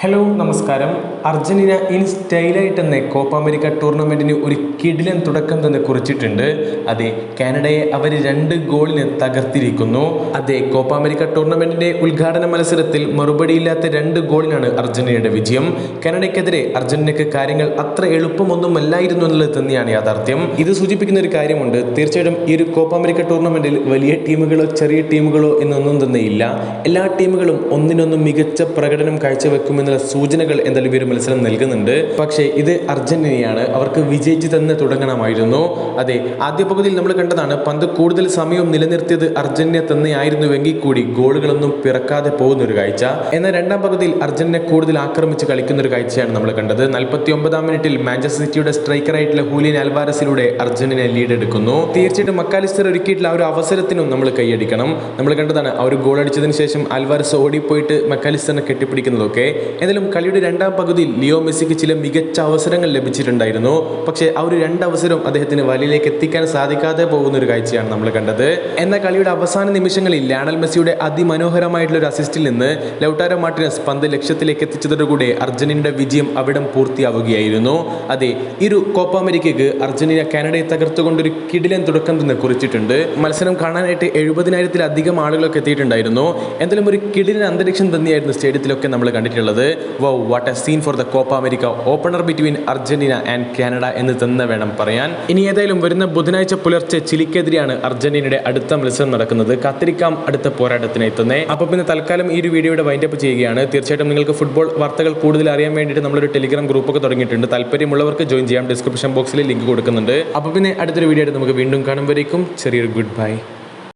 Hello നമസ്കാരം. Argentina in സ്റ്റൈലായിട്ട് തന്നെ Copa America ടൂർണമെന്റിന് ഒരു കിടിലൻ തുടക്കം തന്നെ കുറിച്ചിട്ടുണ്ട്. അതെ കാനഡയെ അവർ രണ്ട് ഗോളിന് തകർത്തിരിക്കുന്നു. അതെ കോപ്പ അമേരിക്ക ടൂർണമെന്റിന്റെ ഉദ്ഘാടന മത്സരത്തിൽ മറുപടിയില്ലാത്ത രണ്ട് ഗോളിനാണ് അർജന്റീനയുടെ വിജയം. കാനഡയ്ക്കെതിരെ അർജന്റീനയ്ക്ക് കാര്യങ്ങൾ അത്ര എളുപ്പമൊന്നുമല്ലായിരുന്നു എന്നുള്ളത് തന്നെയാണ് യാഥാർത്ഥ്യം. ഇത് സൂചിപ്പിക്കുന്ന ഒരു കാര്യമുണ്ട്. തീർച്ചയായിട്ടും ഈ ഒരു കോപ്പ അമേരിക്ക ടൂർണമെന്റിൽ വലിയ ടീമുകളോ ചെറിയ ടീമുകളോ എന്നൊന്നും തന്നെ ഇല്ല എല്ലാ ടീമുകളും ഒന്നിനൊന്നും മികച്ച പ്രകടനം കാഴ്ചവെക്കുമെന്നുള്ള സൂചനകൾ എന്തായാലും മത്സരം നൽകുന്നുണ്ട്. പക്ഷേ ഇത് അർജന്റീനയാണ്. അവർക്ക് വിജയിച്ച് തന്നെ തുടങ്ങണമായിരുന്നു. അതെ ആദ്യ പകുതിയിൽ നമ്മൾ കണ്ടതാണ് പന്ത് കൂടുതൽ സമയവും നിലനിർത്തിയത് അർജന്റീന തന്നെയായിരുന്നുവെങ്കിൽ കൂടി ഗോളുകളൊന്നും പിറക്കാതെ പോകുന്ന ഒരു കാഴ്ച. എന്നാൽ രണ്ടാം പകുതിയിൽ അർജന്റീന കൂടുതൽ ആക്രമിച്ച് കളിക്കുന്ന ഒരു കാഴ്ചയാണ് നമ്മൾ കണ്ടത്. നാൽപ്പത്തി ഒമ്പതാം മിനിറ്റിൽ മാഞ്ചസ്റ്റർ സിറ്റിയുടെ സ്ട്രൈക്കറായിട്ടുള്ള ഹൂലിൻ അൽവാരസിലൂടെ അർജന്റീന ലീഡ് എടുക്കുന്നു തീർച്ചയായിട്ടും മക്കാലിസ്റ്റർ ഒരുക്കിയിട്ടുള്ള ആ ഒരു അവസരത്തിനും നമ്മൾ കൈയടിക്കണം. നമ്മൾ കണ്ടതാണ് ആ ഒരു ഗോൾ അടിച്ചതിന് ശേഷം അൽവാരസ് ഓടിപ്പോയിട്ട് മക്കാലിസ്റ്ററിനെ കെട്ടിപ്പിടിക്കുന്നതൊക്കെ. എന്തായാലും കളിയുടെ രണ്ടാം പകുതിയിൽ ലിയോ മെസ്സിക്ക് ചില മികച്ച അവസരങ്ങൾ ലഭിച്ചിട്ടുണ്ടായിരുന്നു. പക്ഷേ ആ ഒരു രണ്ടവസരവും അദ്ദേഹത്തിന് വലയിലേക്ക് എത്തിക്കാൻ സാധിക്കാതെ പോകുന്ന ഒരു കാഴ്ചയാണ് നമ്മൾ കണ്ടത്. എന്ന കളിയുടെ അവസാന നിമിഷങ്ങളിൽ ലാണൽ മെസ്സിയുടെ അതിമനോഹരമായിട്ടുള്ള ഒരു അസിസ്റ്റിൽ നിന്ന് ലൗട്ടാരോ മാർട്ടിനസ് പന്ത് ലക്ഷ്യത്തിലേക്ക് എത്തിച്ചതോടുകൂടി അർജന്റീനയുടെ വിജയം അവിടം പൂർത്തിയാവുകയായിരുന്നു. അതെ ഇരു കോപ്പ അമേരിക്കയ്ക്ക് അർജന്റീന കാനഡയെ തകർത്തുകൊണ്ട് ഒരു കിടിലൻ തുടക്കം തന്നെ കുറിച്ചിട്ടുണ്ട്. മത്സരം കാണാനായിട്ട് എഴുപതിനായിരത്തിലധികം ആളുകളൊക്കെ എത്തിയിട്ടുണ്ടായിരുന്നു. എന്തായാലും ഒരു കിടിലൻ അന്തരീക്ഷം തന്നെയായിരുന്നു സ്റ്റേഡിയത്തിലൊക്കെ നമ്മൾ കണ്ടിട്ടുള്ളത്. Wow what a scene for the Copa America opener between Argentina and Canada എന്ന് തന്നെ വേണം പറയാൻ. ഇനി ഏതായാലും വരുന്ന ബുധനാഴ്ച പുലർച്ചെ ചിലിക്കെതിരെയാണ് അർജന്റീനയുടെ അടുത്ത മത്സരം നടക്കുന്നത്. കത്തിരിക്കാം അടുത്ത പോരാട്ടത്തിനായി തന്നെ. അപ്പോൾ പിന്നെ തൽക്കാലം ഈ ഒരു വീഡിയോയുടെ വൈൻഡപ്പ് ചെയ്യുകയാണ്. തീർച്ചയായിട്ടും നിങ്ങൾക്ക് ഫുട്ബോൾ വാർത്തകൾ കൂടുതൽ അറിയാൻ വേണ്ടിയിട്ട് നമ്മളൊരു ടെലിഗ്രാം ഗ്രൂപ്പൊക്കെ തുടങ്ങിയിട്ടുണ്ട്. താല്പര്യമുള്ളവർക്ക് ജോയിൻ ചെയ്യാം. ഡിസ്ക്രിപ്ഷൻ ബോക്സിൽ ലിങ്ക് കൊടുക്കുന്നുണ്ട്. അപ്പോൾ പിന്നെ അടുത്തൊരു വീഡിയോ ആയിട്ട് നമുക്ക് വീണ്ടും കാണുമ്പോഴേക്കും ചെറിയൊരു ഗുഡ് ബൈ